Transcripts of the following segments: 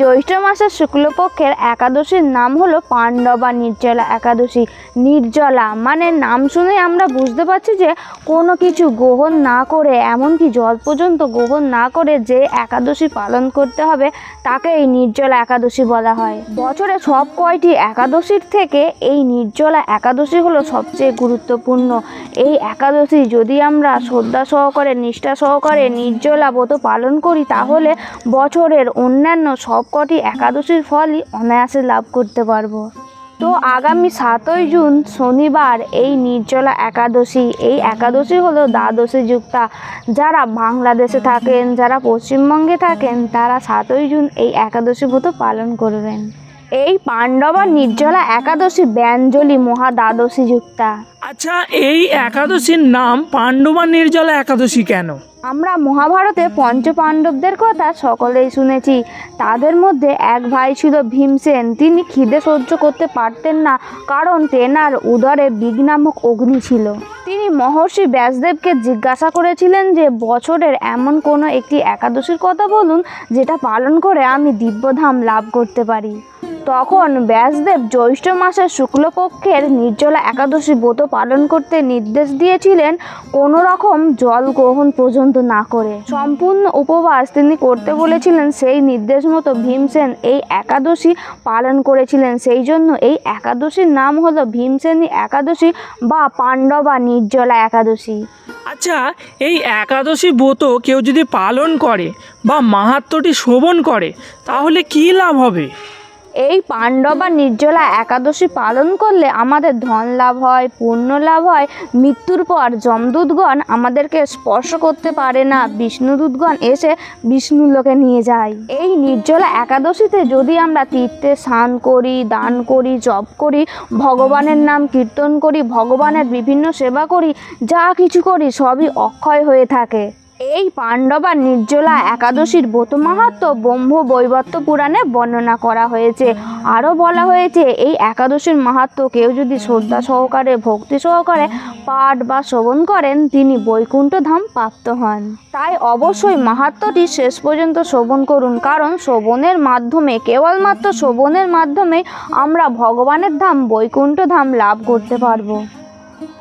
জ্যৈষ্ঠ মাসের শুক্লপক্ষের একাদশীর নাম হলো পাণ্ডবা নির্জলা একাদশী। নির্জলা মানে নাম শুনে আমরা বুঝতে পারছি যে কোনো কিছু গ্রহণ না করে, এমনকি জল পর্যন্ত গ্রহণ না করে যে একাদশী পালন করতে হবে, তাকে এই নির্জলা একাদশী বলা হয়। বছরে সব কয়টি একাদশীর থেকে এই নির্জলা একাদশী হলো সবচেয়ে গুরুত্বপূর্ণ। এই একাদশী যদি আমরা শ্রদ্ধা সহকারে, নিষ্ঠা সহকারে নির্জলা ব্রত পালন করি, তাহলে বছরের অন্যান্য সবকটি একাদশীর ফলই অনায়াসে লাভ করতে পারব। তো আগামী সাতই জুন শনিবার এই নির্জলা একাদশী, এই একাদশী হলো দ্বাদশী যুক্তা। যারা বাংলাদেশে থাকেন, যারা পশ্চিমবঙ্গে থাকেন, তারা সাতই জুন এই একাদশী ব্রত পালন করবেন। এই পাণ্ডবা নির্জলা একাদশী ব্যঞ্জলি মহা দ্বাদশী যুক্তা। আচ্ছা এই একাদশীর নাম পাণ্ডবা নির্জলা একাদশী কেন? আমরা মহাভারতে পঞ্চপাণ্ডবদের কথা সকলেই শুনেছি। তাদের মধ্যে এক ভাই ছিল ভীমসেন। তিনি খিদে সহ্য করতে পারতেন না, কারণ তেনার উদরে বিগ নামক অগ্নি ছিল। তিনি মহর্ষি ব্যাসদেবকে জিজ্ঞাসা করেছিলেন যে, বছরের এমন কোনো একটি একাদশীর কথা বলুন, যেটা পালন করে আমি দিব্যধাম লাভ করতে পারি। তখন ব্যাসদেব জ্যৈষ্ঠ মাসের শুক্লপক্ষের নির্জলা একাদশী ব্রত পালন করতে নির্দেশ দিয়েছিলেন কোনো রকম জল গ্রহণ পর্যন্ত না করে। সম্পূর্ণ উপবাস তিনি করতে বলেছিলেন সেই নির্দেশ মতো ভীমসেন এই একাদশী পালন করেছিলেন। সেই জন্য এই একাদশীর নাম হলো ভীমসেনী একাদশী বা পাণ্ডবা নির্জলা একাদশী। আচ্ছা এই একাদশী ব্রত কেউ যদি পালন করে বা মাহাত্ম্যটি শোভন করে, তাহলে কী লাভ হবে? এই পাণ্ডব পাণ্ডবা নির্জলা একাদশী পালন করলে আমাদের ধন লাভ হয়, পুণ্য লাভ হয়। মৃত্যুর পর যমদূতগণ আমাদেরকে স্পর্শ করতে পারে না। বিষ্ণুদূতগণ এসে বিষ্ণু লোকে নিয়ে যায়। এই নির্জলা একাদশীতে যদি আমরা তীর্থে স্নান করি, দান করি, জপ করি, ভগবানের নাম কীর্তন করি, ভগবানের বিভিন্ন সেবা করি, যা কিছু করি, সবই অক্ষয় হয়ে থাকে। এই পাণ্ডবা নির্জলা একাদশীর ব্রত মাহাত্ম ব্রহ্ম বৈবর্ত পুরাণে বর্ণনা করা হয়েছে। আরও বলা হয়েছে, এই একাদশীর মাহাত্ম কেউ যদি শ্রদ্ধা সহকারে, ভক্তি সহকারে পাঠ বা শ্রবণ করেন, তিনি বৈকুণ্ঠ ধাম প্রাপ্ত হন। তাই অবশ্যই মাহাত্মটি শেষ পর্যন্ত শ্রবণ করুন, কারণ শ্রবণের মাধ্যমে, কেবলমাত্র শ্রবণের মাধ্যমে আমরা ভগবানের ধাম বৈকুণ্ঠ ধাম লাভ করতে পারব।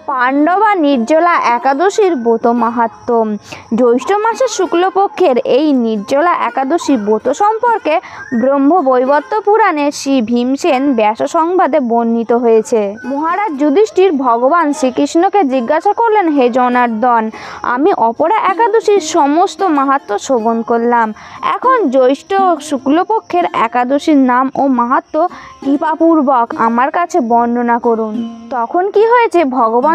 পাণ্ডবা নির্জলা একাদশীর ব্রত মাহাত্ম। জ্যৈষ্ঠ মাসের শুক্লপক্ষের এই নির্জলা একাদশী ব্রত সম্পর্কে ব্রহ্ম বৈবর্ত পুরাণে শ্রী ভীমসেন ব্যাস সংবাদে বর্ণিত হয়েছে। মহারাজ যুধিষ্ঠির ভগবান শ্রীকৃষ্ণকে জিজ্ঞাসা করলেন, হে জনার্দন, আমি অপরা একাদশীর সমস্ত মাহাত্ম শ্রবণ করলাম। এখন জ্যৈষ্ঠ শুক্লপক্ষের একাদশীর নাম ও মাহাত্ম কৃপাপূর্বক আমার কাছে বর্ণনা করুন। তখন কি হয়েছে? ভগবান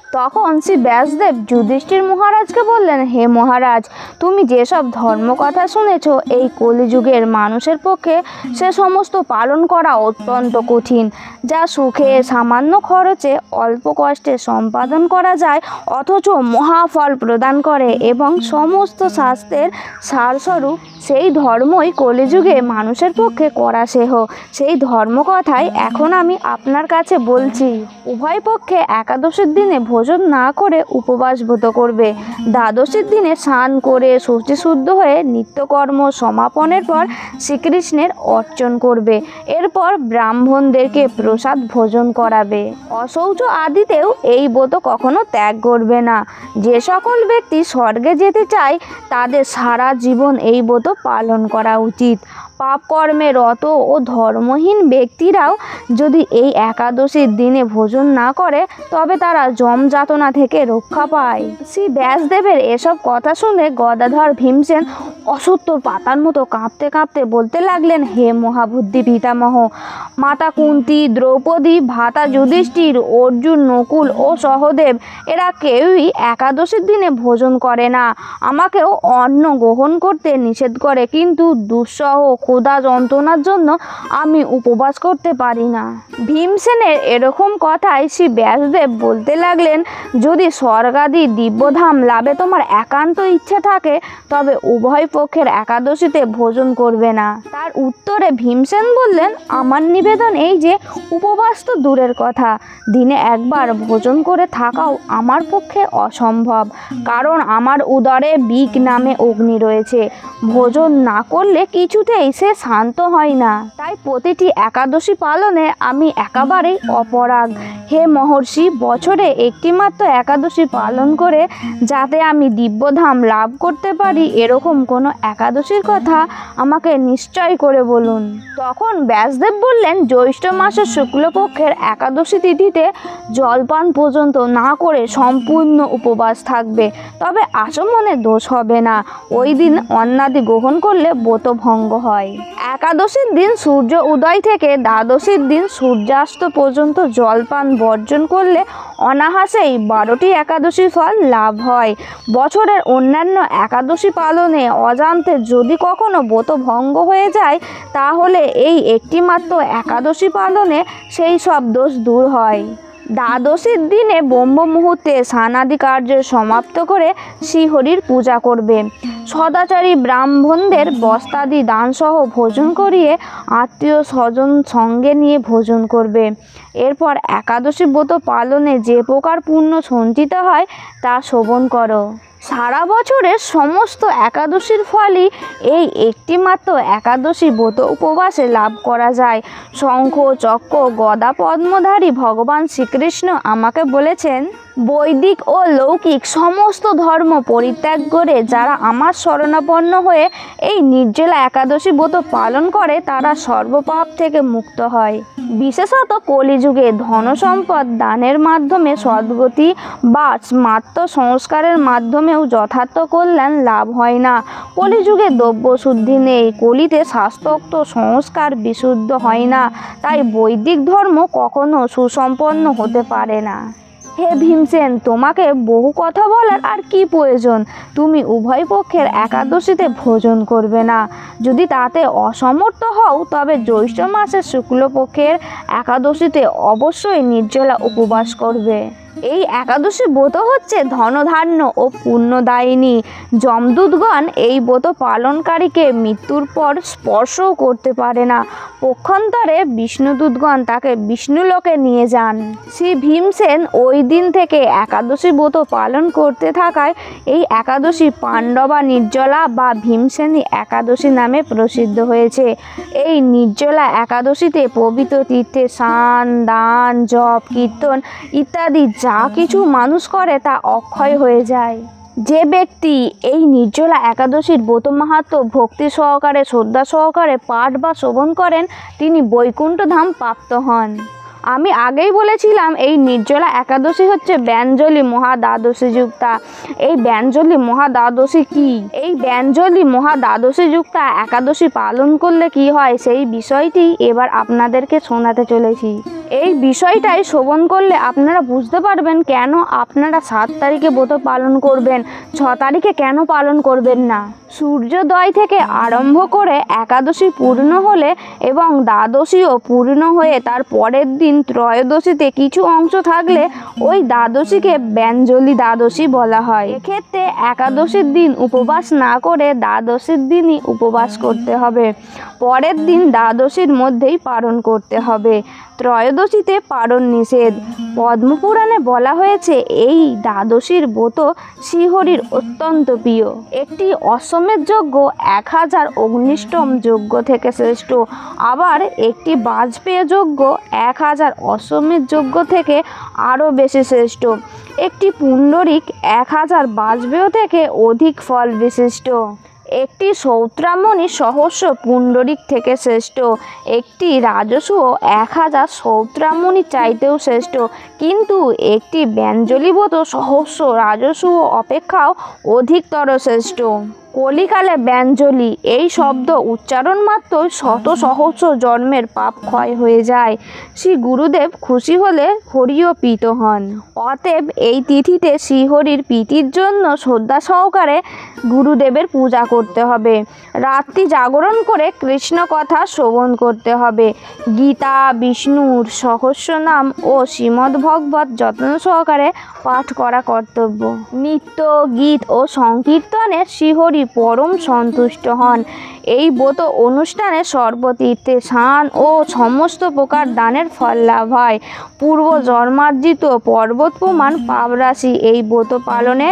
তখন শ্রী ব্যাসদেব যুধিষ্ঠির মহারাজকে বললেন, হে মহারাজ, তুমি যেসব ধর্মকথা শুনেছ, এই কলিযুগের মানুষের পক্ষে সে সমস্ত পালন করা অত্যন্ত কঠিন। যা সুখে সামান্য খরচে অল্প কষ্টে সম্পাদন করা যায়, অথচ মহাফল প্রদান করে এবং সমস্ত শাস্ত্রের সারস্বরূপ সেই ধর্মই কলিযুগে মানুষের পক্ষে করা সেহ। সেই ধর্মকথাই এখন আমি আপনার কাছে বলছি। উভয় পক্ষে একাদশীর দিনে ভোজন না করে উপবাস ব্রত করবে। দ্বাদশীর দিনে স্নান করে শুচিশুদ্ধ হয়ে নিত্যকর্ম সমাপনের পর শ্রীকৃষ্ণের অর্চন করবে। এরপর ব্রাহ্মণদেরকে প্রসাদ ভোজন করাবে। অশৌচ আদিতেও এই ব্রত কখনো ত্যাগ করবে না। যে সকল ব্যক্তি স্বর্গে যেতে চায়, তাদের সারা জীবন এই ব্রত পালন করা উচিত। পাপ কর্মে রত ও ধর্মহীন ব্যক্তিরাও যদি এই একাদশীর দিনে ভোজন না করে, তবে তারা জম যাতনা থেকে রক্ষা পায়। শ্রী ব্যাসদেবের এসব কথা শুনে গদাধর ভীমসেন অসত্য পাতার মতো কাঁপতে কাঁপতে বলতে লাগলেন, হে মহাবুদ্ধি পিতামহ, মাতা কুন্তি, দ্রৌপদী, ভাতা যুধিষ্ঠির, অর্জুন, নকুল ও সহদেব, এরা কেউই একাদশীর দিনে ভোজন করে না। আমাকেও অন্ন গ্রহণ করতে নিষেধ করে, কিন্তু দুঃসহ ক্ষুধা যন্ত্রণার জন্য আমি উপবাস করতে পারি না। ভীমসেনের এরকম কথায় শ্রী ব্যাসদেব বলতে লাগলেন, যদি স্বর্গাদি দিব্যধাম লাভে তোমার একান্ত ইচ্ছে থাকে, তবে উভয় পক্ষের একাদশীতে ভোজন করবে না। তার উত্তরে ভীমসেন বললেন, আমার নিবেদন এই যে, উপবাস তো দূরের কথা। দিনে একবার ভোজন করে থাকাও আমার পক্ষে অসম্ভব, কারণ আমার উদরে বিক নামে অগ্নি রয়েছে। ভোজন না করলে কিছুতেই সে শান্ত হয় না। তাই প্রতিটি একাদশী পালনে আমি একেবারেই অপরাগ। হে মহর্ষি, বছরে একটিমাত্র একাদশী পালন করে যাতে আমি দিব্যধাম লাভ করতে পারি, এরকম কোনো একাদশীর কথা আমাকে নিশ্চয় করে বলুন। তখন ব্যাসদেব বললেন, জ্যৈষ্ঠ মাসের শুক্লপক্ষের একাদশী তিথিতে জলপান পর্যন্ত না করে সম্পূর্ণ উপবাস থাকবে। তবে আচমনে দোষ হবে না। ওই দিন অন্নাদি গ্রহণ করলে ব্রত ভঙ্গ একাদশীর দিন সূর্য উদয় থেকে দ্বাদশীর দিন সূর্যাস্ত পর্যন্ত জলপান বর্জন করলে অনাহাসেই বারোটি একাদশী ফল লাভ হয়। বছরের অন্যান্য একাদশী পালনে অজান্তে যদি কখনো ব্রত ভঙ্গ হয়ে যায়, তাহলে এই একটিমাত্র একাদশী পালনে সেই সব দোষ দূর হয়। দ্বাদশীর দিনে ব্রহ্ম মুহূর্তে সানাদি কার্য সমাপ্ত করে শ্রীহরির পূজা করবে। সদাচারী ব্রাহ্মণদের বস্তাদি দানসহ ভোজন করিয়ে আত্মীয় স্বজন সঙ্গে নিয়ে ভোজন করবে। এরপর একাদশী ব্রত পালনে যে প্রকার পুণ্য সঞ্চিত হয়, তা শোভন করো। সারা বছরের সমস্ত একাদশীর ফলই এই একটিমাত্র একাদশী ব্রত উপবাসে লাভ করা যায়। শঙ্খ চক্র গদা, পদ্মধারী ভগবান শ্রীকৃষ্ণ আমাকে বলেছেন, বৈদিক ও লৌকিক সমস্ত ধর্ম পরিত্যাগ করে যারা আমার শরণাপন্ন হয়ে এই নির্জলা একাদশী ব্রত পালন করে, তারা সর্বপাপ থেকে মুক্ত হয়। বিশেষত কলিযুগে ধনসম্পদ দানের মাধ্যমে সদ্গতি বা মাত্র সংস্কারের মাধ্যমেও যথার্থ কল্যাণ লাভ হয় না। কলিযুগে দ্রব্য শুদ্ধি নেই, কলিতে শাস্ত্রোক্ত সংস্কার বিশুদ্ধ হয় না, তাই বৈদিক ধর্ম কখনো সুসম্পন্ন হতে পারে না। হে ভীমসেন, তোমাকে বহু কথা বলার আর কি প্রয়োজন? তুমি উভয় পক্ষের একাদশীতে ভোজন করবে না। যদি তাতে অসমর্থ হও, তবে জ্যৈষ্ঠ মাসের শুক্লপক্ষের একাদশীতে অবশ্যই নির্জলা উপবাস করবে। এই একাদশী ব্রত হচ্ছে ধনধান্য ও পুণ্যদায়িনী। যমদূতগণ এই ব্রত পালনকারীকে মৃত্যুর পর স্পর্শও করতে পারে না। পক্ষান্তরে বিষ্ণুদূতগণ তাকে বিষ্ণুলোকে নিয়ে যান। শ্রী ভীমসেন ওই দিন থেকে একাদশী ব্রত পালন করতে থাকায় এই একাদশী পাণ্ডবা নির্জলা বা ভীমসেনী একাদশী নামে প্রসিদ্ধ হয়েছে। এই নির্জলা একাদশীতে পবিত্র তীর্থে স্নান, দান, জপ, কীর্তন ইত্যাদি যা কিছু মানুষ করে তা অক্ষয় হয়ে যায়। যে ব্যক্তি এই নির্জলা একাদশীর ব্রত মাহাত্ম ভক্তি সহকারে, শ্রদ্ধা সহকারে পাঠ বা শ্রবণ করেন, তিনি বৈকুণ্ঠ ধাম প্রাপ্ত হন। আমি আগেই বলেছিলাম, এই নির্জলা একাদশী হচ্ছে ব্যঞ্জলি মহা দ্বাদশী যুক্তা। এই ব্যঞ্জলি মহা দ্বাদশী কি? এই ব্যঞ্জলি মহা দ্বাদশী যুক্তা একাদশী পালন করলে কি হয়? সেই বিষয়টি এবার আপনাদেরকে শোনাতে চলেছি। এই বিষয়টাই শ্রবণ করলে আপনারা বুঝতে পারবেন কেন আপনারা সাত তারিখে ব্রত পালন করবেন, ছ তারিখে কেন পালন করবেন না? সূর্যোদয় থেকে আরম্ভ করে একাদশী পূর্ণ হলে এবং দ্বাদশীও পূর্ণ হয়ে তার পরের দিন ত্রয়োদশীতে কিছু অংশ থাকলে ওই দ্বাদশীকে ব্যঞ্জলি দ্বাদশী বলা হয়। এক্ষেত্রে একাদশীর দিন উপবাস না করে দ্বাদশীর দিনই উপবাস করতে হবে। পরের দিন দ্বাদশীর মধ্যেই পালন করতে হবে। ত্রয়োদশীতে পারণ নিষেধ। পদ্মপুরাণে বলা হয়েছে, এই দ্বাদশীর ব্রত শ্রীহরির অত্যন্ত প্রিয়। একটি অশ্বমেধ যজ্ঞ এক হাজার অগ্নিষ্টম যজ্ঞ থেকে শ্রেষ্ঠ। আবার একটি বাজপেয় যজ্ঞ এক হাজার অশ্বমেধ যজ্ঞ থেকে আরও বেশি শ্রেষ্ঠ। একটি পুণ্ডরিক এক হাজার বাজপেয় থেকে অধিক ফল বিশিষ্ট। একটি সৌত্রামণি সহস্র পুণ্ডরিক থেকে শ্রেষ্ঠ, একটি রাজস্ব এক হাজার সৌত্রামণি চাইতেও শ্রেষ্ঠ, কিন্তু একটি ব্যঞ্জলিবত সহস্র রাজস্ব অপেক্ষাও অধিকতর শ্রেষ্ঠ। কলিকালে ব্যঞ্জলি, এই শব্দ উচ্চারণ মাত্র শত সহস্র জন্মের পাপ ক্ষয় হয়ে যায়। শ্রী গুরুদেব খুশি হলে হরিও প্রীত হন। অতএব এই তিথিতে শ্রীহরির প্রীতির জন্য শ্রদ্ধা সহকারে গুরুদেবের পূজা করতে হবে। রাত্রি জাগরণ করে কৃষ্ণ কথা শ্রবণ করতে হবে। গীতা, বিষ্ণুর সহস্র নাম ও শ্রীমদ্ ভগবত যত্ন সহকারে পাঠ করা কর্তব্য। নৃত্য, গীত ও সংকীর্তনে শ্রীহরি পরম সন্তুষ্ট হন। এই ব্রত অনুষ্ঠানে সর্বতীর্থে স্নান ও সমস্ত প্রকার দানের ফল লাভ হয়। পূর্ব জন্মার্জিত পর্বত প্রমাণ পাবরাশি এই ব্রত পালনে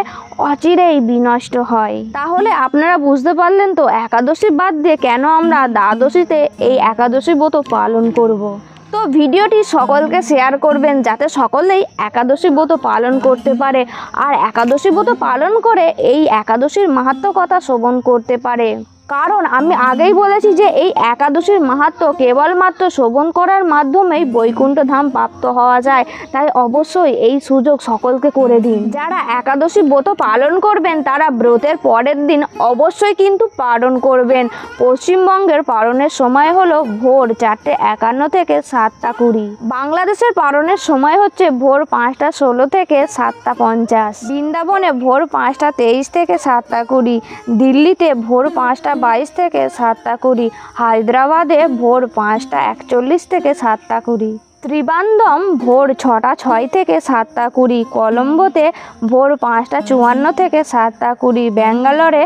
অচিরেই বিনষ্ট হয়। তাহলে আপনারা বুঝতে পারলেন তো, একাদশী বাদ দিয়ে কেন আমরা দ্বাদশীতে এই একাদশী ব্রত পালন করব। তো ভিডিওটি সকলকে শেয়ার করবেন যাতে সকলেই একাদশী ব্রত পালন করতে পারে। আর একাদশী ব্রত পালন করে এই একাদশীর মাহাত্ম কথা শ্রবণ করতে পারে। কারণ আমি আগেই বলেছি যে এই একাদশীর মাহাত্ম কেবলমাত্র শ্রবণ করার মাধ্যমেই বৈকুণ্ঠ ধাম প্রাপ্ত হওয়া যায়। তাই অবশ্যই এই সুযোগ সকলকে করে দিন। যারা একাদশী ব্রত পালন করবেন, তারা ব্রতের পরের দিন অবশ্যই কিন্তু পালন করবেন। পশ্চিমবঙ্গের পালনের সময় হলো ভোর চারটে একান্ন থেকে সাতটা কুড়ি। বাংলাদেশের পালনের সময় হচ্ছে ভোর পাঁচটা ষোলো থেকে সাতটা পঞ্চাশ। বৃন্দাবনে ভোর পাঁচটা তেইশ থেকে সাতটা কুড়ি। দিল্লিতে ভোর পাঁচটা বাইশ থেকে সাতটা কুড়ি। হায়দ্রাবাদে ভোর পাঁচটা একচল্লিশ থেকে সাতটা কুড়ি। ত্রিবান্দম ভোর ছটা ছয় থেকে সাতটা কুড়ি, কলম্বোতে ভোর পাঁচটা চুয়ান্ন থেকে সাতটা কুড়ি, ব্যাঙ্গালোরে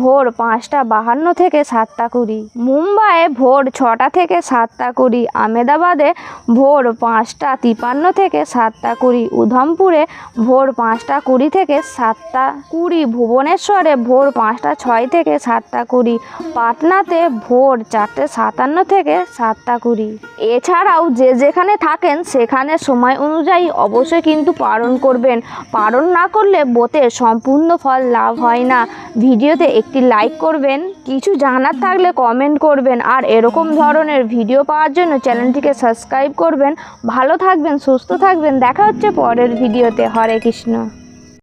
ভোর পাঁচটা বাহান্ন থেকে সাতটা কুড়ি, মুম্বাইয়ে ভোর ছটা থেকে সাতটা কুড়ি আমেদাবাদে ভোর পাঁচটা তিপান্ন থেকে সাতটা কুড়ি, উধমপুরে ভোর পাঁচটা কুড়ি থেকে সাতটা কুড়ি, ভুবনেশ্বরে ভোর পাঁচটা ছয় থেকে সাতটা কুড়ি, পাটনাতে ভোর চারটে সাতান্ন থেকে সাতটা কুড়ি। এছাড়াও যে যেখানে থাকেন, সেখানে সময় অনুযায়ী অবশ্যই কিন্তু পালন করবেন। পালন না করলে বোতে সম্পূর্ণ ফল লাভ হয় না। ভিডিওতে একটি লাইক করবেন, কিছু জানার থাকলে কমেন্ট করবেন, আর এরকম ধরনের ভিডিও পাওয়ার জন্য চ্যানেলটিকে সাবস্ক্রাইব করবেন। ভালো থাকবেন, সুস্থ থাকবেন, দেখা হচ্ছে পরের ভিডিওতে হরে কৃষ্ণ।